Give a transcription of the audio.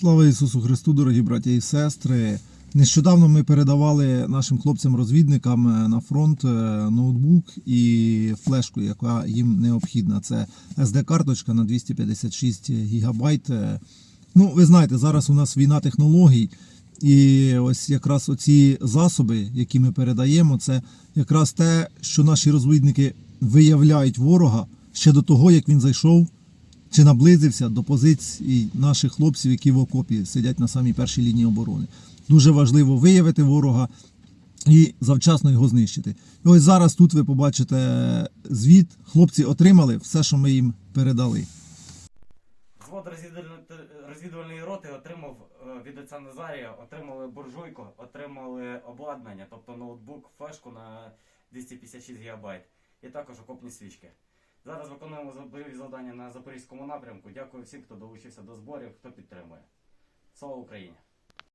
Слава Ісусу Христу, дорогі браті і сестри. Нещодавно ми передавали нашим хлопцям-розвідникам е, на фронт е, ноутбук і флешку, яка їм необхідна. Це SD-карточка на 256 гігабайт. Е, Ну, ви знаєте, зараз у нас війна технологій, і ось якраз оці засоби, які ми передаємо, це якраз те, що наші розвідники виявляють ворога ще до того, як він зайшов чи наблизився до позицій наших хлопців, які в окопі сидять на самій першій лінії оборони. Дуже важливо виявити ворога і завчасно його знищити. І ось зараз тут ви побачите звіт. Хлопці отримали все, що ми їм передали. Розвідувальної- розвідувальної роти отримав е, від отця Назарія, отримали буржуйку, отримали обладнання, тобто ноутбук, флешку на 256 ГБ і також окопні свічки. Зараз виконуємо бойові завдання на Запорізькому напрямку. Дякую всім, хто долучився до зборів, хто підтримує. Слава Україні!